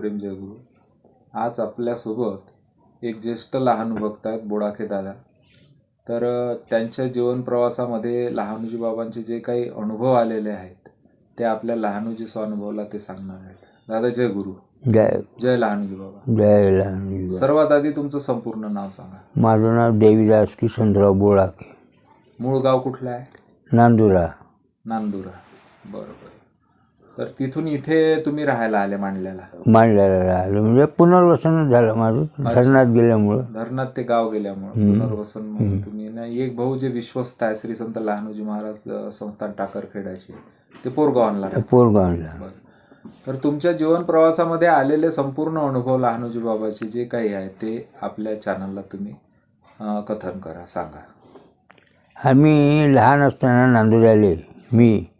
प्रेम जयगुरु. आज आपल्यासोबत एक ज्येष्ठ लहान भक्त आहेत बोडाखे दादा. तर त्यांच्या जीवन प्रवासामध्ये लहानूजी बाबांचे जे काही अनुभव आलेले आहेत ते आपल्या लहानूजी स्वानुभवला ते सांगणार आहेत. दादा जय गुरु. जय. जय लहानूजी बाबा. जय लहान सर्वात आधी तुमचं संपूर्ण नाव सांगा. माझं नाव देवीदास किशनराव बोळाके मूळ गाव कुठलं आहे? नांदुरा. नांदुरा. बरं बरं. तर तिथून इथे तुम्ही राहायला आले मांडल्याला. मांडल्याला राहिलं. म्हणजे पुनर्वसनच झालं माझं. धरणात गेल्यामुळं. धरणात ते गाव गेल्यामुळे. पुनर्वसन म्हणून तुम्ही ना एक भाऊ जे विश्वस्त आहे श्री संत लहानोजी महाराज संस्थान टाकरखेडाचे ते पोरगावांना राहतात. पोरगावला बरं. तर तुमच्या जीवन प्रवासामध्ये आलेले संपूर्ण अनुभव लहानोजी बाबाचे जे काही आहे ते आपल्या चॅनलला तुम्ही कथन करा सांगा. आम्ही लहान असताना नांदुऱ्याले मी हो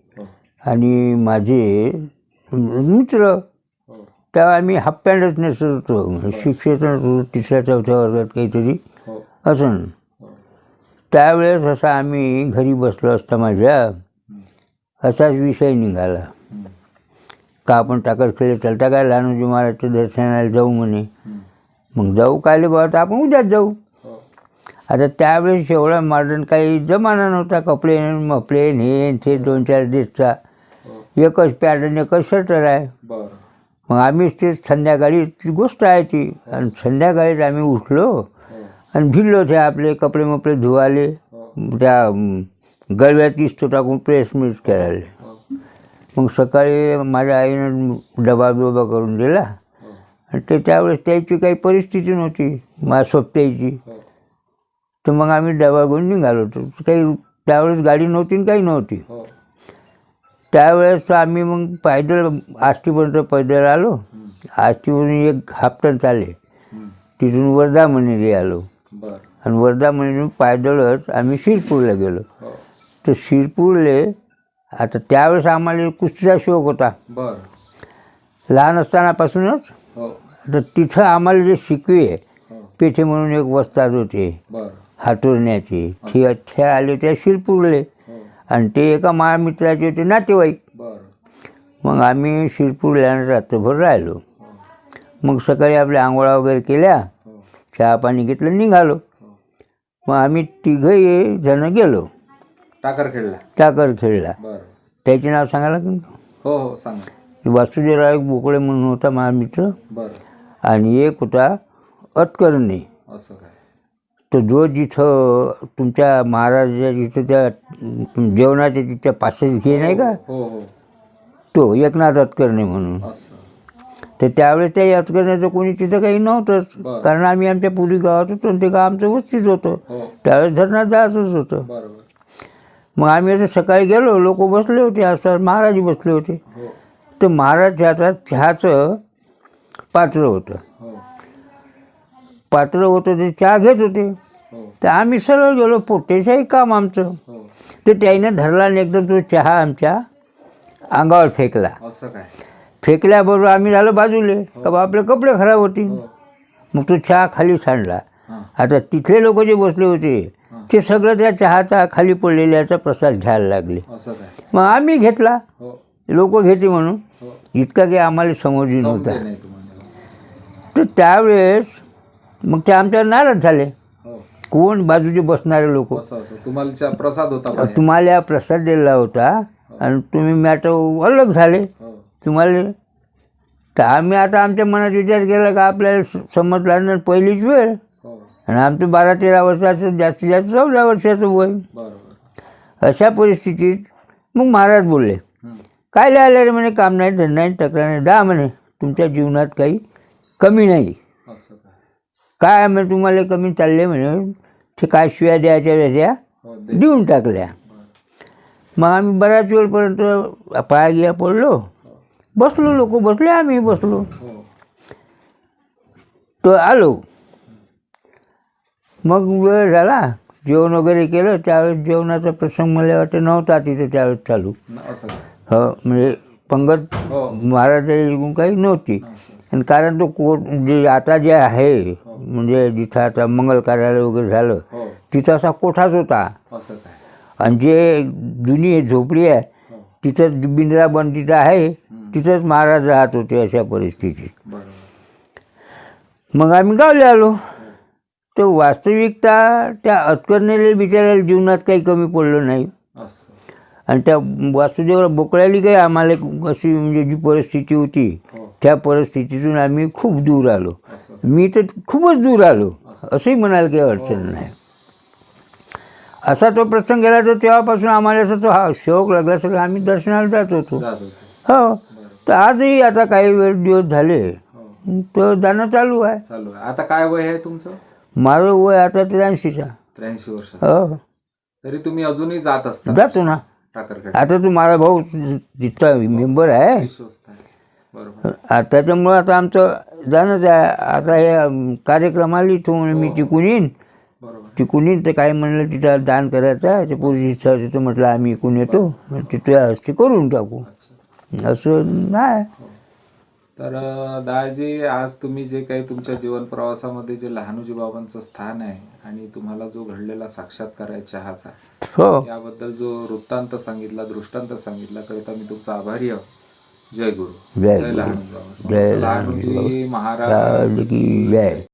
आणि माझे मित्र. हो. तेव्हा आम्ही हाफ पॅन्टच नेसत होतो. म्हणजे शिक्षक होतो तिसऱ्या चौथ्या वर्गात काहीतरी. हो. असं. हो. त्यावेळेस असं आम्ही घरी बसलो असता माझ्या. हं. असाच विषय निघाला. हं. का आपण टाकरखेडे चालता काय? लहानोजी महाराजच्या दर्शनाला जाऊ म्हणे. हं. मग जाऊ कायले बाबा? तर आपण उद्याच जाऊ. हो. आता त्यावेळेस एवढा मॉडर्न काही जमाना नव्हता. कपडे मपले हे ते दोन चार ड्रेसचा हो एकच आणि एकच शर्टर आहे. मग आम्हीच ते संध्याकाळी गोष्ट आहे ती. आणि संध्याकाळीच आम्ही उठलो हो. आणि भिडलो ते आपले कपडे मपडे धुवाले. हो. त्या गळव्यात इस्तो टाकून प्रेस मिस करायला. हो. मग सकाळी माझ्या आईनं डबा बिबा करून दिला. हो. आणि ते त्यावेळेस त्याची काही परिस्थिती नव्हती माझ्या सोबत्याची. हो. तर मग आम्ही डबा घेऊन निघालो होतो. काही त्यावेळेस गाडी नव्हती आणि काही नव्हती. हो. त्यावेळेस आम्ही मग पैदल आष्टीपर्यंत पैदल आलो. आष्टीवरून एक हापटन चालले. तिथून वर्धा आलो. आणि वर्धा मनेरून पायदळच आम्ही शिरपूरला गेलो. हो. तर शिरपूरले आता त्यावेळेस आम्हाला कुस्तीचा शौक होता. लहान असतानापासूनच. हो. तर तिथं आम्हाला जे शिकवे हो. पेठे म्हणून एक वस्ताद होते. हातोरण्याचे ते आले त्या शिरपूरले. आणि ते एका माझ्या मित्राचे होते नातेवाईक मग आम्ही शिरपूरला रात्रभर राहिलो. मग सकाळी आपल्या आंघोळा वगैरे केल्या. हो. चहा पाणी घेतलं निघालो. हो. मग आम्ही तिघही जण गेलो. टाकर खेळला टाकर खेळला त्याचे नाव सांगायला की? हो हो सांगा. वासुदेवराव एक बोकडे म्हणून होता माझा मित्र बरं. आणि एक होता अतकर्णे. असं काय? तो जो जिथं तुमच्या महाराजाच्या जिथं त्या जेवणाच्या तिथच्या पासेच घे नाही का? हो हो तो एकनाथ अतकर्णे म्हणून. असं. तर त्यावेळेस त्या अतकर्ण्याचं कोणी तिथं काही नव्हतंच. बरं. कारण आम्ही आमच्या पुरी गावात होतो आणि ते गाव आमचं वस्तीच होतं. हो. त्यावेळेस धरणात जायचंच होतं. बरोबर. मग आम्ही असं सकाळी गेलो लोक बसले होते आसपास महाराजही बसले होते. हो. तर महाराज हातात चहाचं पात्र होतं. हो. पात्र होतं ते चहा घेत होते. हो. तर आम्ही सरळ गेलो पोट्टेचंही काम आमचं. हो. तर त्याईनं धरला आणि एकदम तो चहा आमच्या अंगावर फेकला. असं काय? फेकल्याबरोबर आम्ही झालो बाजूले. का बा आपले कपडे खराब होतील. हो. मग तो चहा खाली सांडला. हां. आता तिथले लोक जे बसले होते हां. ते सगळं त्या चहाचा खाली पडलेल्याचा प्रसाद घ्यायला लागले. मग आम्ही घेतला. हो. लोक घेते म्हणून. हो. इतका काही आम्हाला समजून तुम्हाला. तर त्यावेळेस मग ते आमच्यावर नाराज झाले. हो कोण बाजूचे बसणारे लोक? असं असं. तुम्हाला प्रसाद होता बाहेर. तुम्हाला प्रसाद दिला होता आणि तुम्ही मॅटर अलग झाले. हो. तुम्हाला तर आम्ही आता आमच्या मनात विचार केला का आपल्याला स- समजला ना पहिलीच वेळ. हो. आणि आमचं बारा तेरा वर्षाचं जास्तीत जास्त चौदा वर्षाचं वय. बरोबर. अशा परिस्थितीत मग महाराज बोलले हं. काय लिहायला रे म्हणे? काम नाही धंदा नाही तक्रार नाही. दा म्हणे. तुमच्या जीवनात काही कमी नाही. असं. काय म्हणे तुम्हाला कमी चालले म्हणे ते काय शिव्या द्यायच्या त्याच्या हो देऊन टाकल्या. मग आम्ही बऱ्याच वेळपर्यंत पाया गिया पडलो. बसलो लोक बसले आम्ही बसलो. हो. तो आलो. मग वेळ झाला. जेवण वगैरे केलं. त्यावेळेस जेवणाचा प्रसंग मला वाटतं नव्हता तिथे त्यावेळेस चालू. हो म्हणजे पंगत हो. महाराजाची काही नव्हती. आणि कारण तो कोट जे आता जे आहे म्हणजे जिथं आता मंगल कार्यालय वगैरे झालं हो. तिथं असा कोठाच होता. आणि जे जुनी झोपडी आहे हो. तिथं बिंद्रा बन तिथं आहे. तिथंच महाराज राहत होते अशा परिस्थितीत. मग आम्ही गावले आलो. तर वास्तविकता त्या अतकर्णीला बिचारायला जीवनात काही कमी पडलं नाही. आणि त्या वासुदेवराव बोकळ्याली काही आम्हाला अशी म्हणजे जी परिस्थिती होती हो. त्या परिस्थितीतून आम्ही खूप दूर आलो. मी तर खूपच दूर आलो. असंही म्हणायला काही अडचण नाही. असा तो प्रसंग गेला तर तेव्हापासून आम्हाला असं तो हा शौक लागला सगळं आम्ही दर्शनाला जात होतो. हो. तर आजही आता काही वेळ दिवस झाले हो. तर जाणं चालू आहे. चालू आहे. आता काय वय आहे तुमचं? माझं वय आता त्र्याऐंशीचा त्र्याऐंशी वर्ष हो. तरी तुम्ही अजूनही जात असता. जातो ना. आता तू माझा भाऊ तिथचा मेंबर आहे. त्याच्यामुळं आता आमचं जाणंच आहे आता हे अम, कार्यक्रमाला इथून मी तिकून येईन. बरोबर. तिकून येईन तर काय म्हणलं तिथं दान करायचं ते पुरुष इच्छा होती तर म्हटलं आम्ही इकून येतो मग तिथे हस्ते करून टाकू. असं नाही. तर अं, दादाजी आज तुम्ही जे काही तुमच्या जीवन प्रवासामध्ये जे लहानूजी बाबांचं स्थान आहे आणि तुम्हाला जो घडलेला साक्षात्कार आहे. चहाचा हो. याबद्दल जो वृत्तांत सांगितला दृष्टांत सांगितला करिता मी तुमचा आभारी आहोत. जय गुरु जय जय गुरु. लहानूजी बाबा जय लहानूजी